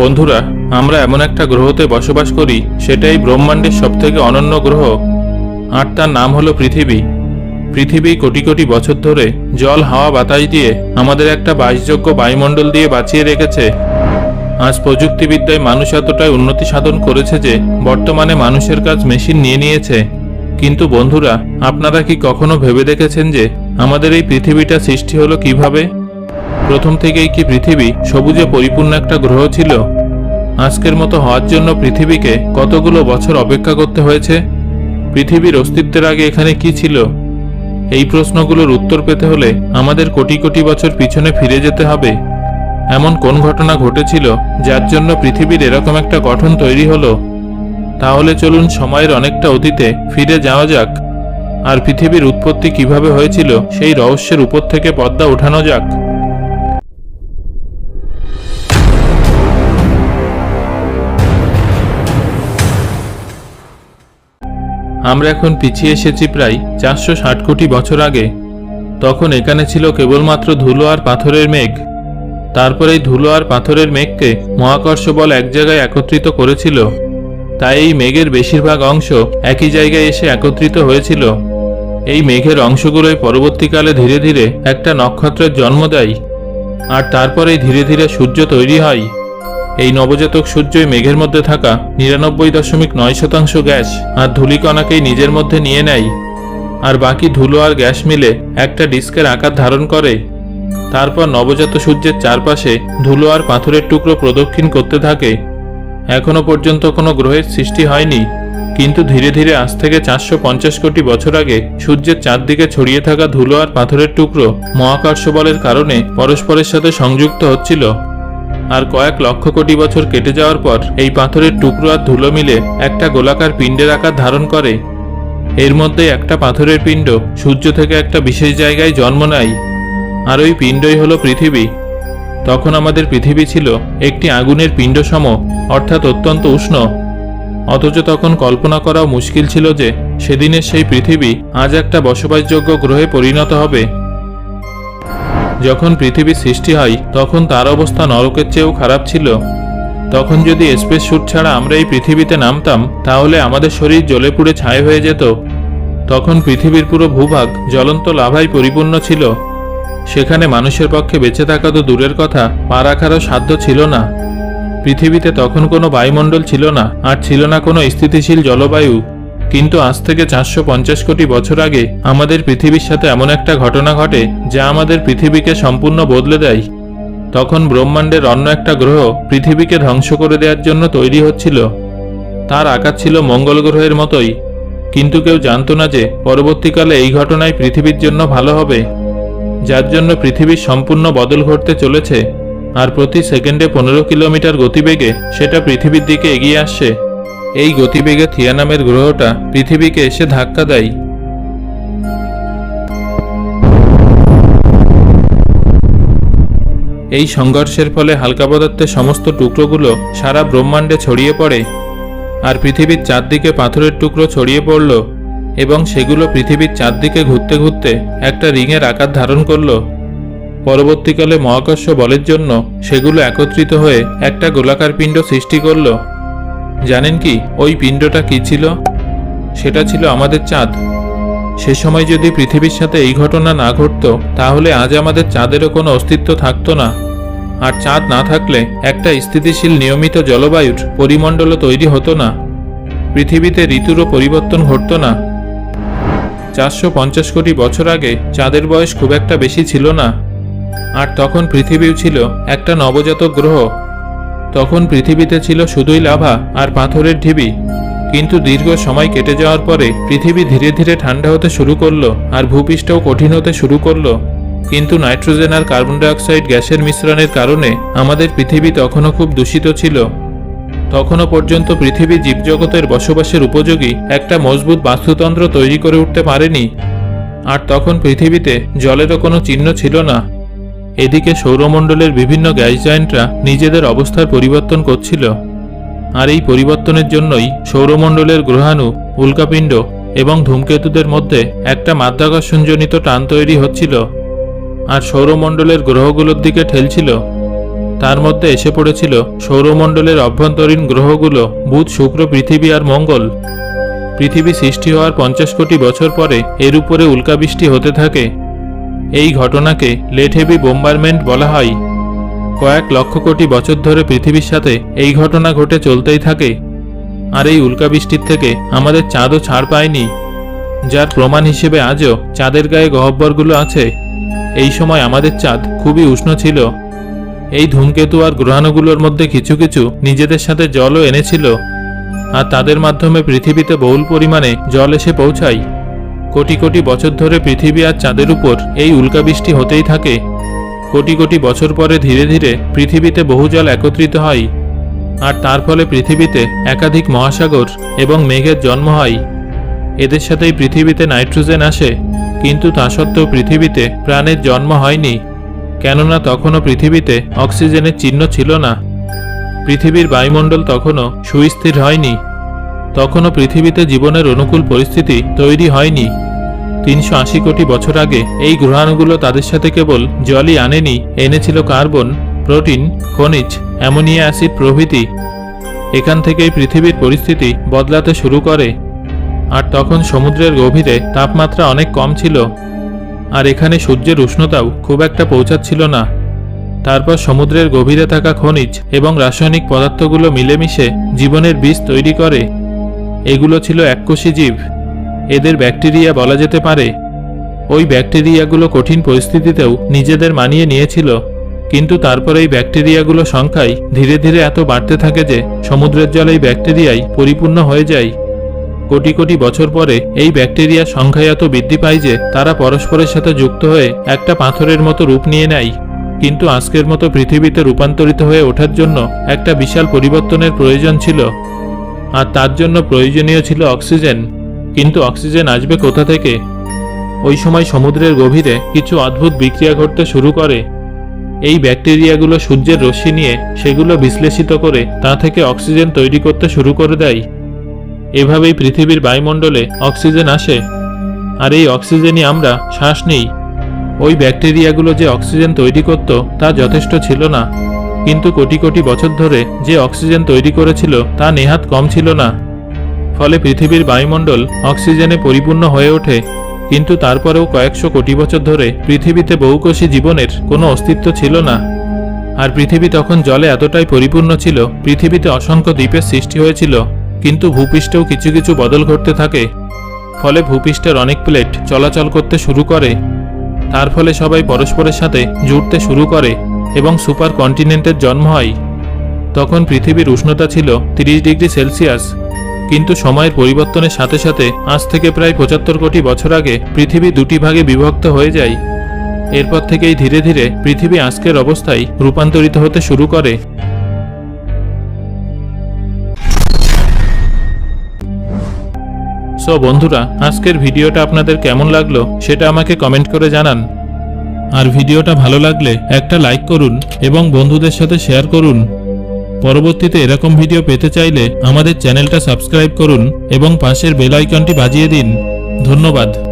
বন্ধুরা, আমরা এমন একটা গ্রহতে বসবাস করি, সেটাই ব্রহ্মাণ্ডের সবথেকে অনন্য গ্রহ। আর তার নাম হলো পৃথিবী। পৃথিবী কোটি কোটি বছর ধরে জল, হাওয়া, বাতাস দিয়ে আমাদের একটা বাসযোগ্য বায়ুমণ্ডল দিয়ে বাঁচিয়ে রেখেছে। আজ প্রযুক্তিবিদ্যায় মানুষ এতটাই উন্নতি সাধন করেছে যে বর্তমানে মানুষের কাজ মেশিন নিয়ে নিয়েছে। কিন্তু বন্ধুরা, আপনারা কি কখনো ভেবে দেখেছেন যে আমাদের এই পৃথিবীটা সৃষ্টি হলো কীভাবে? প্রথম থেকেই কি পৃথিবী সবুজে পরিপূর্ণ একটা গ্রহ ছিল? আজকের মতো হওয়ার জন্য পৃথিবীকে কতগুলো বছর অপেক্ষা করতে হয়েছে? পৃথিবীর অস্তিত্বের আগে এখানে কি ছিল? এই প্রশ্নগুলোর উত্তর পেতে হলে আমাদের কোটি কোটি বছর পিছনে ফিরে যেতে হবে। এমন কোন ঘটনা ঘটেছিল যার জন্য পৃথিবীর এরকম একটা গঠন তৈরি হলো? তাহলে চলুন সময়ের অনেকটা অতীতে ফিরে যাওয়া যাক। আর পৃথিবীর উৎপত্তি কীভাবে হয়েছিল সেই রহস্যের উপর থেকে পদ্মা ওঠানো যাক। আমরা এখন পিছিয়ে এসেছি প্রায় চারশো ষাট কোটি বছর আগে। তখন এখানে ছিল কেবলমাত্র ধুলো আর পাথরের মেঘ। তারপরে এই ধুলো আর পাথরের মেঘকে মহাকর্ষ বল এক জায়গায় একত্রিত করেছিল। তাই এই মেঘের বেশিরভাগ অংশ একই জায়গায় এসে একত্রিত হয়েছিল। এই মেঘের অংশগুলোই পরবর্তীকালে ধীরে ধীরে একটা নক্ষত্রের জন্ম দেয়। আর তারপরেই ধীরে ধীরে সূর্য তৈরি হয়। এই নবজাতক সূর্যই মেঘের মধ্যে থাকা নিরানব্বই দশমিক নয় শতাংশ গ্যাস আর ধূলিকণাকেই নিজের মধ্যে নিয়ে নেয়। আর বাকি ধুলো আর গ্যাস মিলে একটা ডিস্কের আকার ধারণ করে। তারপর নবজাত সূর্যের চারপাশে ধুলো আর পাথরের টুকরো প্রদক্ষিণ করতে থাকে। এখনও পর্যন্ত কোনো গ্রহের সৃষ্টি হয়নি, কিন্তু ধীরে ধীরে আজ থেকে চারশো পঞ্চাশ কোটি বছর আগে সূর্যের চারদিকে ছড়িয়ে থাকা ধুলো আর পাথরের টুকরো মহাকর্ষ বলের কারণে পরস্পরের সাথে সংযুক্ত হচ্ছিল। আর কয়েক লক্ষ কোটি বছর কেটে যাওয়ার পর এই পাথরের টুকরো আর ধুলো মিলে একটা গোলাকার পিণ্ডের আকার ধারণ করে। এর মধ্যে একটা পাথরের পিণ্ড, সূর্য থেকে একটা বিশেষ জায়গায় জন্ম নেয়। আর ওই পিণ্ডই হলো পৃথিবী। তখন আমাদের পৃথিবী ছিল একটি আগুনের পিণ্ড সম অর্থাৎ অত্যন্ত উষ্ণ। অথচ তখন কল্পনা করাও মুশকিল ছিল যে সেদিনের সেই পৃথিবী আজ একটা বসবাসযোগ্য গ্রহে পরিণত হবে। যখন পৃথিবীর সৃষ্টি হয়, তখন তার অবস্থা নরকের চেয়েও খারাপ ছিল। তখন যদি স্পেস স্যুট ছাড়া আমরা এই পৃথিবীতে নামতাম, তাহলে আমাদের শরীর জ্বলে পুড়ে ছাই হয়ে যেত। তখন পৃথিবীর পুরো ভূভাগ জ্বলন্ত লাভায় পরিপূর্ণ ছিল। সেখানে মানুষের পক্ষে বেঁচে থাকা তো দূরের কথা, পা রাখারও সাধ্য ছিল না। পৃথিবীতে তখন কোনো বায়ুমণ্ডল ছিল না, আর ছিল না কোনো স্থিতিশীল জলবায়ু। কিন্তু আজ থেকে চারশো পঞ্চাশ কোটি বছর আগে আমাদের পৃথিবীর সাথে এমন একটা ঘটনা ঘটে যা আমাদের পৃথিবীকে সম্পূর্ণ বদলে দেয়। তখন ব্রহ্মাণ্ডের অন্য একটা গ্রহ পৃথিবীকে ধ্বংস করে দেওয়ার জন্য তৈরি হচ্ছিল। তার আকার ছিল মঙ্গল গ্রহের মতোই। কিন্তু কেউ জানতো না যে পরবর্তীকালে এই ঘটনায় পৃথিবীর জন্য ভালো হবে, যার জন্য পৃথিবীর সম্পূর্ণ বদল ঘটতে চলেছে। আর প্রতি সেকেন্ডে পনেরো কিলোমিটার গতিবেগে সেটা পৃথিবীর দিকে এগিয়ে আসছে। এই গতিবেগে থিয়া নামের গ্রহটা পৃথিবীকে এসে ধাক্কা দেয়। এই সংঘর্ষের ফলে হালকা পদার্থের সমস্ত টুকরোগুলো সারা ব্রহ্মাণ্ডে ছড়িয়ে পড়ে, আর পৃথিবীর চারদিকে পাথরের টুকরো ছড়িয়ে পড়ল এবং সেগুলো পৃথিবীর চারদিকে ঘুরতে ঘুরতে একটা রিংয়ের আকার ধারণ করল। পরবর্তীকালে মহাকর্ষ বলের জন্য সেগুলো একত্রিত হয়ে একটা গোলাকার পিণ্ড সৃষ্টি করল। জানেন কি, ওই পিণ্ডটা কি ছিল? সেটা ছিল আমাদের চাঁদ। সে সময় যদি পৃথিবীর সাথে এই ঘটনা না ঘটতো, তাহলে আজ আমাদের চাঁদেরও কোনো অস্তিত্ব থাকতো না। আর চাঁদ না থাকলে একটা স্থিতিশীল নিয়মিত জলবায়ুর পরিমণ্ডলও তৈরি হতো না। পৃথিবীতে ঋতুরও পরিবর্তন ঘটতো না। চারশো পঞ্চাশ কোটি বছর আগে চাঁদের বয়স খুব একটা বেশি ছিল না। আর তখন পৃথিবীও ছিল একটা নবজাতক গ্রহ। তখন পৃথিবীতে ছিল শুধুই লাভা আর পাথরের ঢিবি। কিন্তু দীর্ঘ সময় কেটে যাওয়ার পরে পৃথিবী ধীরে ধীরে ঠান্ডা হতে শুরু করল আর ভূপৃষ্ঠও কঠিন হতে শুরু করল। কিন্তু নাইট্রোজেন আর কার্বন ডাইঅক্সাইড গ্যাসের মিশ্রণের কারণে আমাদের পৃথিবী তখনও খুব দূষিত ছিল। তখনও পর্যন্ত পৃথিবী জীবজগতের বসবাসের উপযোগী একটা মজবুত বাস্তুতন্ত্র তৈরি করে উঠতে পারেনি। আর তখন পৃথিবীতে জলেরও কোনো চিহ্ন ছিল না। এদিকে সৌরমণ্ডলের বিভিন্ন গ্যাস জায়েন্টরা নিজেদের অবস্থার পরিবর্তন করছিল। আর এই পরিবর্তনের জন্যই সৌরমণ্ডলের গ্রহাণু, উল্কাপিণ্ড এবং ধূমকেতুদের মধ্যে একটা মাধ্যাকর্ষণজনিত টান তৈরি হচ্ছিল। আর সৌরমণ্ডলের গ্রহগুলোর দিকে ঠেলছিল। তার মধ্যে এসে পড়েছিল সৌরমণ্ডলের অভ্যন্তরীণ গ্রহগুলো বুধ, শুক্র, পৃথিবী আর মঙ্গল। পৃথিবী সৃষ্টি হওয়ার পঞ্চাশ কোটি বছর পরে এর উপরে উল্কাবৃষ্টি হতে থাকে। এই ঘটনাকে লেট হেভি বোম্বারমেন্ট বলা হয়। কয়েক লক্ষ কোটি বছর ধরে পৃথিবীর সাথে এই ঘটনা ঘটে চলতেই থাকে। আর এই উল্কাবৃষ্টির থেকে আমাদের চাঁদও ছাড় পায়নি। যার প্রমাণ হিসেবে আজও চাঁদের গায়ে গহ্বরগুলো আছে। এই সময় আমাদের চাঁদ খুবই উষ্ণ ছিল। এই ধূমকেতু আর গ্রহাণুগুলোর মধ্যে কিছু কিছু নিজেদের সাথে জলও এনেছিল। আর তাদের মাধ্যমে পৃথিবীতে বহুল পরিমাণে জল এসে পৌঁছায়। কোটি কোটি বছর ধরে পৃথিবী আর চাঁদের উপর এই উল্কাবৃষ্টি হতেই থাকে। কোটি কোটি বছর পরে ধীরে ধীরে পৃথিবীতে বহু জল একত্রিত হয়। আর তার ফলে পৃথিবীতে একাধিক মহাসাগর এবং মেঘের জন্ম হয়। এদের সাথেই পৃথিবীতে নাইট্রোজেন আসে, কিন্তু তা সত্ত্বেও পৃথিবীতে প্রাণের জন্ম হয়নি। কেননা তখনও পৃথিবীতে অক্সিজেনের চিহ্ন ছিল না। পৃথিবীর বায়ুমণ্ডল তখনও সুস্থির হয়নি। তখনও পৃথিবীতে জীবনের অনুকূল পরিস্থিতি তৈরি হয়নি। তিনশো আশি কোটি বছর আগে এই গ্রহাণুগুলো তাদের সাথে কেবল জলই আনেনি, এনেছিল কার্বন, প্রোটিন, খনিজ, অ্যামোনিয়া অ্যাসিড প্রভৃতি। এখান থেকেই পৃথিবীর পরিস্থিতি বদলাতে শুরু করে। আর তখন সমুদ্রের গভীরে তাপমাত্রা অনেক কম ছিল। আর এখানে সূর্যের উষ্ণতাও খুব একটা পৌঁছাচ্ছিল না। তারপর সমুদ্রের গভীরে থাকা খনিজ এবং রাসায়নিক পদার্থগুলো মিলেমিশে জীবনের বীজ তৈরি করে। এগুলো ছিল এককোষী জীব। এদের ব্যাকটেরিয়া বলা যেতে পারে। ওই ব্যাকটেরিয়াগুলো কঠিন পরিস্থিতিতেও নিজেদের মানিয়ে নিয়েছিল। কিন্তু তারপর এই ব্যাকটেরিয়াগুলো সংখ্যায় ধীরে ধীরে এত বাড়তে থাকে যে সমুদ্রের জল এই ব্যাকটেরিয়ায় পরিপূর্ণ হয়ে যায়। কোটি কোটি বছর পরে এই ব্যাকটেরিয়ার সংখ্যায় এত বৃদ্ধি পায় যে তারা পরস্পরের সাথে যুক্ত হয়ে একটা পাথরের মতো রূপ নিয়ে নেয়। কিন্তু আজকের মতো পৃথিবীতে রূপান্তরিত হয়ে ওঠার জন্য একটা বিশাল পরিবর্তনের প্রয়োজন ছিল। আর তার জন্য প্রয়োজনীয় ছিল অক্সিজেন। কিন্তু অক্সিজেন আসবে কোথা থেকে? ওই সময় সমুদ্রের গভীরে কিছু অদ্ভুত বিক্রিয়া ঘটতে শুরু করে। এই ব্যাকটেরিয়াগুলো সূর্যের রশ্মি নিয়ে সেগুলো বিশ্লেষিত করে তা থেকে অক্সিজেন তৈরি করতে শুরু করে দেয়। এভাবেই পৃথিবীর বায়ুমণ্ডলে অক্সিজেন আসে। আর এই অক্সিজেনই আমরা, শ্বাস নিই। ওই ব্যাকটেরিয়াগুলো যে অক্সিজেন তৈরি করত তা যথেষ্ট ছিল না। কিন্তু কোটি কোটি বছর ধরে যে অক্সিজেন তৈরি করেছিল তা নেহাত কম ছিল না। ফলে পৃথিবীর বায়ুমণ্ডল অক্সিজেনে পরিপূর্ণ হয়ে ওঠে, কিন্তু তারপরেও কয়েকশো কোটি বছর ধরে পৃথিবীতে বহুকোষী জীবনের কোনো অস্তিত্ব ছিল না। আর পৃথিবী তখন জলে এতটাই পরিপূর্ণ ছিল, পৃথিবীতে অসংখ্য দ্বীপের সৃষ্টি হয়েছিল, কিন্তু ভূপৃষ্ঠেও কিছু কিছু বদল ঘটতে থাকে। ফলে ভূপৃষ্ঠের অনেক প্লেট চলাচল করতে শুরু করে, তার ফলে সবাই পরস্পরের সাথে জুড়তে শুরু করে। এবং সুপার কন্টিনেন্টের জন্ম হয়। তখন পৃথিবীর উষ্ণতা ছিল তিরিশ ডিগ্রি সেলসিয়াস। কিন্তু সময়ের পরিবর্তনের সাথে সাথে আজ থেকে প্রায় পঁচাত্তর কোটি বছর আগে পৃথিবী দুটি ভাগে বিভক্ত হয়ে যায়। এরপর থেকেই ধীরে ধীরে পৃথিবী আজকের অবস্থায় রূপান্তরিত হতে শুরু করে। সো বন্ধুরা, আজকের ভিডিওটা আপনাদের কেমন লাগল সেটা আমাকে কমেন্ট করে জানান। আর ভিডিওটা ভালো লাগলে একটা লাইক করুন এবং বন্ধুদের সাথে শেয়ার করুন। পরবর্তীতে এরকম ভিডিও পেতে চাইলে আমাদের চ্যানেলটা সাবস্ক্রাইব করুন এবং পাশের বেল আইকনটি বাজিয়ে দিন। ধন্যবাদ।